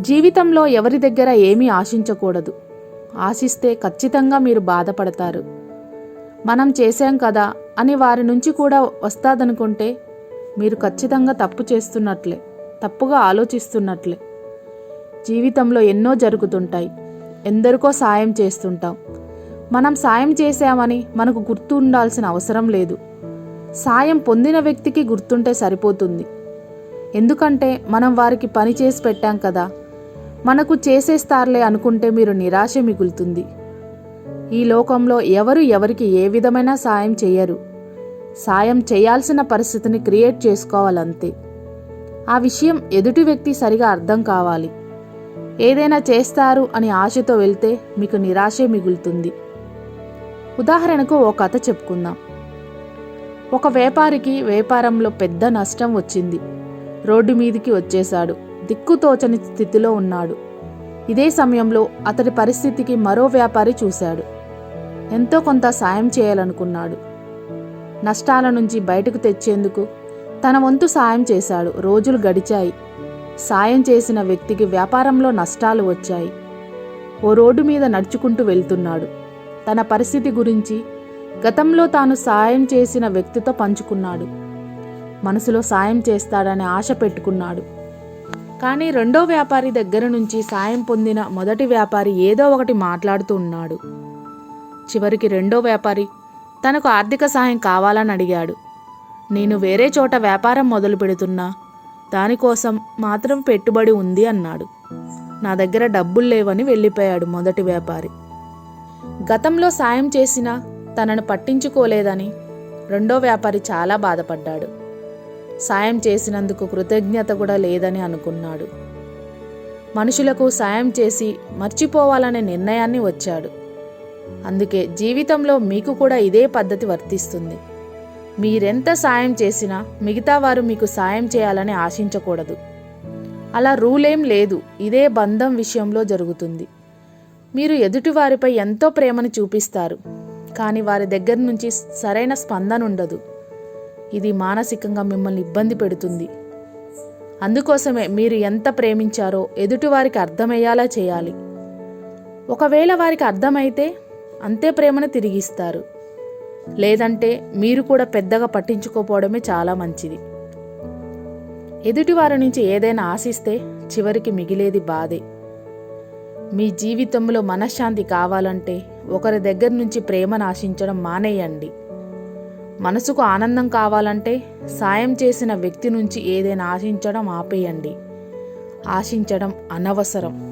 జీవితంలో ఎవరి దగ్గర ఏమీ ఆశించకూడదు. ఆశిస్తే ఖచ్చితంగా మీరు బాధపడతారు. మనం చేశాం కదా అని వారి నుంచి కూడా వస్తాదనుకుంటే మీరు ఖచ్చితంగా తప్పు చేస్తున్నట్లే తప్పుగా ఆలోచిస్తున్నట్లే. జీవితంలో ఎన్నో జరుగుతుంటాయి. ఎందరికో సాయం చేస్తుంటాం. మనం సాయం చేశామని మనకు గుర్తు ఉండాల్సిన అవసరం లేదు. సాయం పొందిన వ్యక్తికి గుర్తుంటే సరిపోతుంది. ఎందుకంటే మనం వారికి పని చేసి పెట్టాం కదా మనకు చేసేస్తారులే అనుకుంటే మీరు నిరాశ మిగులుతుంది. ఈ లోకంలో ఎవరు ఎవరికి ఏ విధమైన సాయం చేయరు. సాయం చేయాల్సిన పరిస్థితిని క్రియేట్ చేసుకోవాలంతే. ఆ విషయం ఎదుటి వ్యక్తి సరిగా అర్థం కావాలి. ఏదైనా చేస్తారు అని ఆశతో వెళ్తే మీకు నిరాశే మిగులుతుంది. ఉదాహరణకు ఓ కథ చెప్పుకుందాం. ఒక వ్యాపారికి వ్యాపారంలో పెద్ద నష్టం వచ్చింది. రోడ్డు మీదికి వచ్చేశాడు. దిక్కుతోచని స్థితిలో ఉన్నాడు. ఇదే సమయంలో అతడి పరిస్థితికి మరో వ్యాపారి చూశాడు. ఎంతో కొంత సాయం చేయాలనుకున్నాడు. నష్టాల నుంచి బయటకు తెచ్చేందుకు తన వంతు సాయం చేశాడు. రోజులు గడిచాయి. సాయం చేసిన వ్యక్తికి వ్యాపారంలో నష్టాలు వచ్చాయి. ఓ రోడ్డు మీద నడుచుకుంటూ వెళ్తున్నాడు. తన పరిస్థితి గురించి గతంలో తాను సాయం చేసిన వ్యక్తితో పంచుకున్నాడు. మనసులో సాయం చేస్తాడనే ఆశ పెట్టుకున్నాడు. కానీ రెండో వ్యాపారి దగ్గర నుంచి సాయం పొందిన మొదటి వ్యాపారి ఏదో ఒకటి మాట్లాడుతూ ఉన్నాడు. చివరికి రెండో వ్యాపారి తనకు ఆర్థిక సాయం కావాలని అడిగాడు. నేను వేరే చోట వ్యాపారం మొదలు పెడుతున్నా. దానికోసం మాత్రం పెట్టుబడి ఉంది అన్నాడు. నా దగ్గర డబ్బులు లేవని వెళ్ళిపోయాడు మొదటి వ్యాపారి. గతంలో సాయం చేసినా తనను పట్టించుకోలేదని రెండో వ్యాపారి చాలా బాధపడ్డాడు. సాయం చేసినందుకు కృతజ్ఞత కూడా లేదని అనుకున్నాడు. మనుషులకు సాయం చేసి మర్చిపోవాలనే నిర్ణయాన్ని వచ్చాడు. అందుకే జీవితంలో మీకు కూడా ఇదే పద్ధతి వర్తిస్తుంది. మీరెంత సాయం చేసినా మిగతా వారు మీకు సాయం చేయాలని ఆశించకూడదు. అలా రూలేం లేదు. ఇదే బంధం విషయంలో జరుగుతుంది. మీరు ఎదుటివారిపై ఎంతో ప్రేమను చూపిస్తారు. కానీ వారి దగ్గర నుంచి సరైన స్పందన ఉండదు ఇది మానసికంగా మిమ్మల్ని ఇబ్బంది పెడుతుంది. అందుకోసమే మీరు ఎంత ప్రేమించారో ఎదుటివారికి అర్థమయ్యేలా చేయాలి. ఒకవేళ వారికి అర్థమైతే అంతే ప్రేమను తిరిగిస్తారు. లేదంటే మీరు కూడా పెద్దగా పట్టించుకోపోవడమే చాలా మంచిది. ఎదుటివారి నుంచి ఏదైనా ఆశిస్తే చివరికి మిగిలేది బాధే. మీ జీవితంలో మనశ్శాంతి కావాలంటే ఒకరి దగ్గర నుంచి ప్రేమను ఆశించడం మానేయండి. మనసుకు ఆనందం కావాలంటే సాయం చేసిన వ్యక్తి నుంచి ఏదైనా ఆశించడం ఆపేయండి. ఆశించడం అనవసరం.